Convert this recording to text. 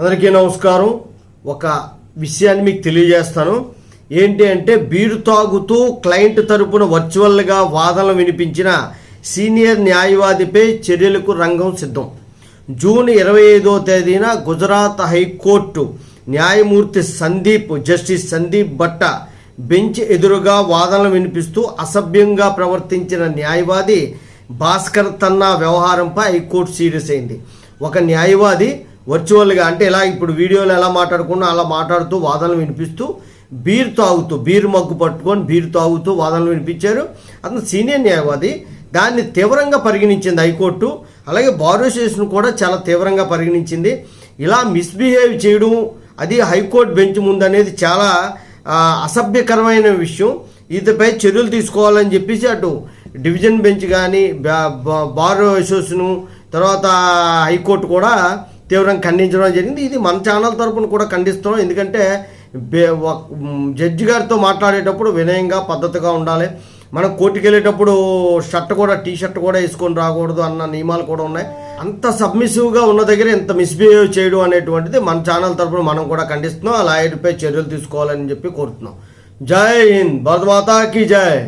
అందరికీ నమస్కారం. ఒక విషయాన్ని మీకు తెలియజేస్తాను. ఏంటి అంటే బీరు తాగుతూ క్లయింట్ తరపున వర్చువల్గా వాదనలు వినిపించిన సీనియర్ న్యాయవాదిపై చర్యలకు రంగం సిద్ధం. జూన్ ఇరవై ఐదో తేదీన గుజరాత్ హైకోర్టు న్యాయమూర్తి సందీప్ జస్టిస్ సందీప్ భట్ట బెంచ్ ఎదురుగా వాదనలు వినిపిస్తూ అసభ్యంగా ప్రవర్తించిన న్యాయవాది భాస్కర్ తన్నా వ్యవహారంపై హైకోర్టు సీరియస్ అయింది. ఒక న్యాయవాది వర్చువల్గా అంటే ఇలా ఇప్పుడు వీడియోలో ఎలా మాట్లాడుకున్నా అలా మాట్లాడుతూ వాదనలు వినిపిస్తూ బీర్ తాగుతూ బీర్ మగ్గు పట్టుకొని బీర్ తాగుతూ వాదనలు వినిపించారు. అతను సీనియర్ న్యాయవాది. దాన్ని తీవ్రంగా పరిగణించింది హైకోర్టు. అలాగే బార్ కూడా చాలా తీవ్రంగా పరిగణించింది. ఇలా మిస్బిహేవ్ చేయడం అది హైకోర్టు బెంచ్ ముందు అనేది చాలా అసభ్యకరమైన విషయం. ఇతపై చర్యలు తీసుకోవాలని చెప్పేసి అటు డివిజన్ బెంచ్ కానీ బార్ అసోసియేషను తర్వాత హైకోర్టు కూడా తీవ్రంగా ఖండించడం జరిగింది. ఇది మన ఛానల్ తరపున కూడా ఖండిస్తున్నాం. ఎందుకంటే జడ్జి గారితో మాట్లాడేటప్పుడు వినయంగా పద్ధతిగా ఉండాలి. మనం కోర్టుకు వెళ్ళేటప్పుడు షర్ట్ కూడా టీ షర్ట్ కూడా వేసుకొని రాకూడదు అన్న నియమాలు కూడా ఉన్నాయి. అంత సబ్మిసివ్గా ఉన్న దగ్గర ఇంత మిస్బిహేవ్ చేయడం అనేటువంటిది మన ఛానల్ తరపున మనం కూడా ఖండిస్తున్నాం. ఆ లాయర్పై చర్యలు తీసుకోవాలని చెప్పి కోరుతున్నాం. జై హింద్. భరత్ మాతాకి జై.